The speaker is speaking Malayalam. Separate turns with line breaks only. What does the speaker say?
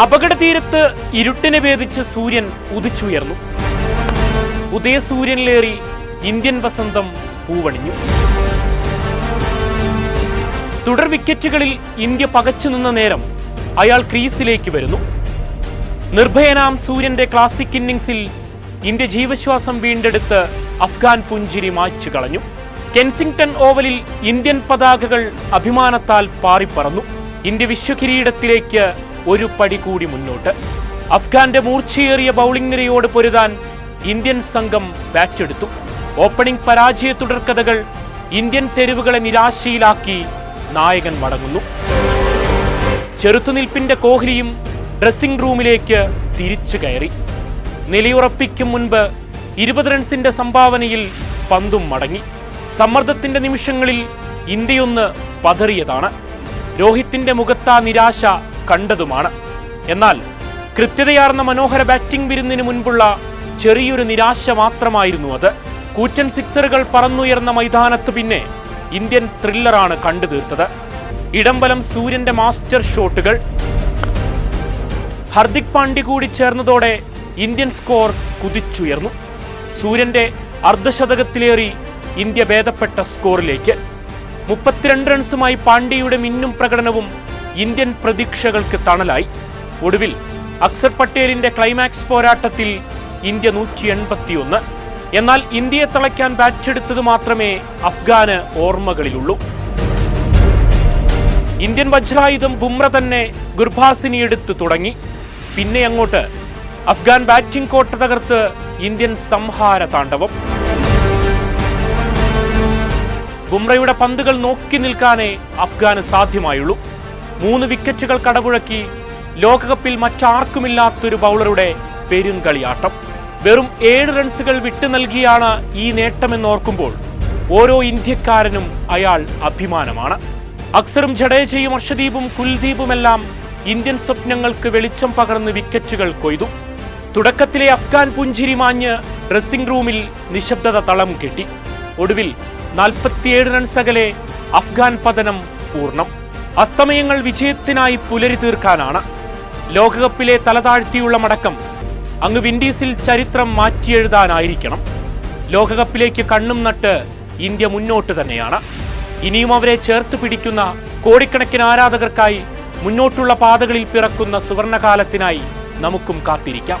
അപകടതീരത്ത് ഇരുട്ടിനെ ഭേദിച്ച് സൂര്യൻ ഉദിച്ചുയർന്നു. ഉദയസൂര്യനിലേറി ഇന്ത്യൻ വസന്തം പൂവണിഞ്ഞു. തുടർ വിക്കറ്റുകളിൽ ഇന്ത്യ പകച്ചു നിന്ന നേരം അയാൾ ക്രീസിലേക്ക് വരുന്നു. നിർഭയനാം സൂര്യന്റെ ക്ലാസിക് ഇന്നിംഗ്സിൽ ഇന്ത്യ ജീവശ്വാസം വീണ്ടെടുത്ത് അഫ്ഗാൻ പുഞ്ചിരി മായ്ച്ചു കളഞ്ഞു. കെൻസിംഗ്ടൺ ഓവലിൽ ഇന്ത്യൻ പതാകകൾ അഭിമാനത്താൽ പാറിപ്പറന്നു. ഇന്ത്യ വിശ്വകിരീടത്തിലേക്ക് ഒരു പടി കൂടി മുന്നോട്ട്. അഫ്ഗാന്റെ മൂർച്ചയേറിയ ബൗളിംഗ് നിരയോട് പൊരുതാൻ ഇന്ത്യൻ സംഘം ബാറ്റെടുത്തു ഓപ്പണിംഗ് പരാജയ തുടർക്കഥകൾ ഇന്ത്യൻ തെരുവുകളെ നിരാശയിലാക്കി നായകൻ മടങ്ങുന്നു. ചെറുത്തുനിൽപ്പിന്റെ കോഹ്ലിയും ഡ്രസ്സിംഗ് റൂമിലേക്ക് തിരിച്ചു കയറി. നിലയുറപ്പിക്കും മുൻപ് ഇരുപത് റൺസിന്റെ സംഭാവനയിൽ പന്തും മടങ്ങി. സമ്മർദ്ദത്തിന്റെ നിമിഷങ്ങളിൽ ഇന്ത്യയൊന്ന് പതറിയതാണ്. രോഹിത്തിന്റെ മുഖത്താ നിരാശ കണ്ടതുമാണ്. എന്നാൽ കൃത്യതയാർന്ന മനോഹര ബാറ്റിംഗ് വിരുന്നിന് മുൻപുള്ള ചെറിയൊരു നിരാശ മാത്രമായിരുന്നു അത്. കൂറ്റൻ സിക്സറുകൾ പറന്നുയർന്ന മൈതാനത്ത് പിന്നെ ഇന്ത്യൻ ത്രില്ലറാണ് കണ്ടു തീർത്തത്. ഇടംബലം സൂര്യന്റെ മാസ്റ്റർ ഷോട്ടുകൾ. ഹർദിക് പാണ്ഡ്യ കൂടി ചേർന്നതോടെ ഇന്ത്യൻ സ്കോർ കുതിച്ചുയർന്നു. സൂര്യന്റെ അർദ്ധശതകത്തിലേറി ഇന്ത്യ ഭേദപ്പെട്ട സ്കോറിലേക്ക്. മുപ്പത്തിരണ്ട് റൺസുമായി പാണ്ഡ്യയുടെ മിന്നും പ്രകടനവും ഇന്ത്യൻ പ്രതീക്ഷകൾക്ക് തണലായി. ഒടുവിൽ അക്സർ പട്ടേലിന്റെ ക്ലൈമാക്സ് പോരാട്ടത്തിൽ ഇന്ത്യ നൂറ്റി എൺപത്തിയൊന്ന് എന്നാൽ ഇന്ത്യയെ തളയ്ക്കാൻ ബാറ്റെടുത്തത് മാത്രമേ അഫ്ഗാന് ഓർമ്മകളിലുള്ളൂ. ഇന്ത്യൻ വജ്രായുധം ബുംറ തന്നെ ഗുർഭാസിനി എടുത്തു തുടങ്ങി. പിന്നെ അങ്ങോട്ട് അഫ്ഗാൻ ബാറ്റിംഗ് കോട്ട തകർത്ത് ഇന്ത്യൻ സംഹാര താണ്ഡവം. ബുംറയുടെ പന്തുകൾ നോക്കി നിൽക്കാനേ അഫ്ഗാന് സാധ്യമായുള്ളൂ. മൂന്ന് വിക്കറ്റുകൾ കടപുഴക്കി ലോകകപ്പിൽ മറ്റാർക്കുമില്ലാത്തൊരു ബൗളറുടെ പെരുങ്കളിയാട്ടം. വെറും ഏഴ് റൺസുകൾ വിട്ടു നൽകിയാണ് ഈ നേട്ടമെന്നോർക്കുമ്പോൾ ഓരോ ഇന്ത്യക്കാരനും അയാൾ അഭിമാനമാണ്. അക്സറും ജഡേജയും അർഷദീപും കുൽദീപുമെല്ലാം ഇന്ത്യൻ സ്വപ്നങ്ങൾക്ക് വെളിച്ചം പകർന്ന് വിക്കറ്റുകൾ കൊയ്തു. തുടക്കത്തിലെ അഫ്ഗാൻ പുഞ്ചിരി മാഞ്ഞ് ഡ്രസ്സിംഗ് റൂമിൽ നിശബ്ദത തളം കെട്ടി. ഒടുവിൽ നാൽപ്പത്തിയേഴ് റൺസകലെ അഫ്ഗാൻ പതനം പൂർണം. അസ്തമയങ്ങൾ വിജയത്തിനായി പുലരി തീർക്കാനാണ് ലോകകപ്പിലെ തലതാഴ്ത്തിയുള്ള മടക്കം അങ്ങ് വിൻഡീസിൽ ചരിത്രം മാറ്റിയെഴുതാനായിരിക്കണം. ലോകകപ്പിലേക്ക് കണ്ണും നട്ട് ഇന്ത്യ മുന്നോട്ട് തന്നെയാണ്. ഇനിയും അവരെ ചേർത്ത് പിടിക്കുന്ന കോടിക്കണക്കിന് ആരാധകർക്കായി മുന്നോട്ടുള്ള പാതകളിൽ പിറക്കുന്ന സുവർണകാലത്തിനായി നമുക്കും കാത്തിരിക്കാം.